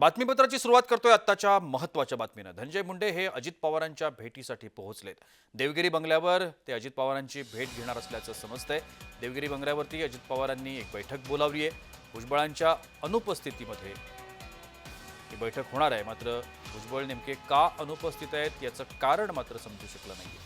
बातमीपत्राची सुरुवात करतोय आत्ताच्या महत्त्वाच्या बातमीनं. धनंजय मुंडे हे अजित पवारांच्या भेटीसाठी पोहोचलेत. देवगिरी बंगल्यावर ते अजित पवारांची भेट घेणार असल्याचं समजतंय. देवगिरी बंगल्यावरती अजित पवारांनी एक बैठक बोलावली आहे भुजबळांच्या अनुपस्थितीमध्ये ही बैठक होणार आहे. मात्र भुजबळ नेमके का अनुपस्थित आहेत याचं कारण मात्र समजू शकलं नाही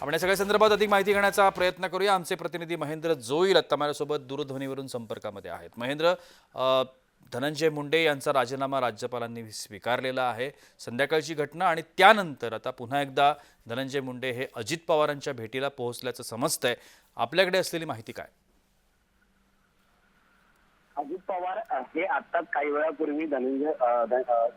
आपण या सगळ्या संदर्भात अधिक माहिती घेण्याचा प्रयत्न करूया. आमचे प्रतिनिधी महेंद्र जोईल आत्ता माझ्यासोबत दूरध्वनीवरून संपर्कामध्ये आहेत. महेंद्र धनंजय मुंडे यांचा राजीनामा राज्यपालांनी स्वीकारलेला आहे. संध्याकाळची घटना आणि त्यानंतर आता पुन्हा एकदा धनंजय मुंडे हे अजित पवारांच्या भेटीला पोहोचल्याचं समजतंय. आपल्याकडे असलेली माहिती काय? अजित पवार हे आताच काही वेळापूर्वी धनंजय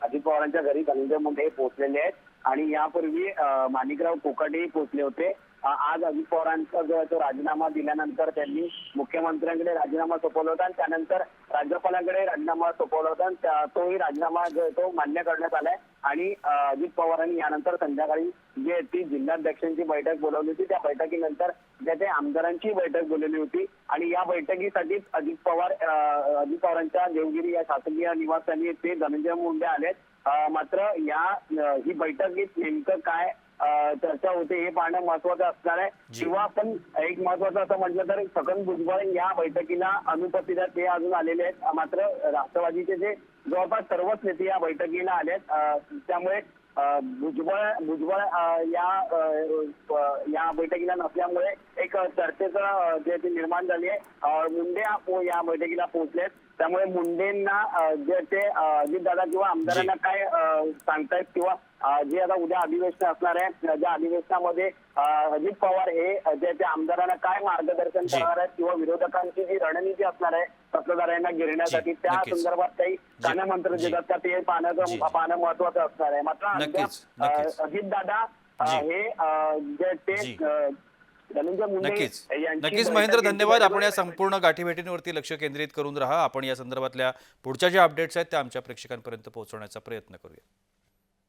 अजित पवारांच्या घरी धनंजय मुंडे पोहोचलेले आहेत. आणि यापूर्वी माणिकराव कोकाटेही पोहोचले होते. आज अजित पवारांचा जो आहे तो राजीनामा दिल्यानंतर त्यांनी मुख्यमंत्र्यांकडे राजीनामा सोपवला होता. आणि त्यानंतर राज्यपालांकडे राजीनामा सोपवला होता. आणि तोही राजीनामा जो आहे तो मान्य करण्यात आलाय. आणि अजित पवारांनी यानंतर संध्याकाळी जी ती जिल्हाध्यक्षांची बैठक बोलावली होती. त्या बैठकीनंतर ज्या ते आमदारांची बैठक बोलवली होती आणि या बैठकीसाठीच अजित पवार अजित पवारांच्या देवगिरी या शासकीय निवासस्थानी ते धनंजय मुंडे आलेत. अ, मात्र या ही बैठकीत नेमकं काय चर्चा होते हे पाहणं महत्वाचं असणार आहे. किंवा आपण एक महत्वाचं असं म्हटलं तर छगन भुजबळ या बैठकीला अनुपस्थित आहेत ते अजून आलेले आहेत. मात्र राष्ट्रवादीचे जे जवळपास सर्वच नेते या बैठकीला आले आहेत त्यामुळे भुजबळ भुजबळ या या बैठकीला नसल्यामुळे एक चर्चेचं जे ते निर्माण झाली आहे. मुंडे या बैठकीला पोहोचलेत. त्यामुळे मुंडेंना जे ते अजित दादा किंवा आमदारांना काय सांगतायत किंवा जे आता उद्या अधिवेशन असणार आहे ज्या अधिवेशनामध्ये अजित पवार हे जे ते आमदारांना काय मार्गदर्शन. करणार आहेत किंवा विरोधकांची जी रणनीती असणार आहे सत्ताधाऱ्यांना गिरण्यासाठी त्या. संदर्भात काही कानमंत्र जी. का ते पाहण्याचं. पाहणं महत्वाचं असणार आहे मात्र. अजित दादा. हे जे ते नक्कीच नक्कीच महेंद्र धन्यवाद आपण या संपूर्ण गाठीभेटींवरती लक्ष केंद्रित करून राहा आपण या संदर्भातल्या पुढच्या ज्या अपडेट्स आहेत त्या आमच्या प्रेक्षकांपर्यंत पोहोचवण्याचा प्रयत्न करूया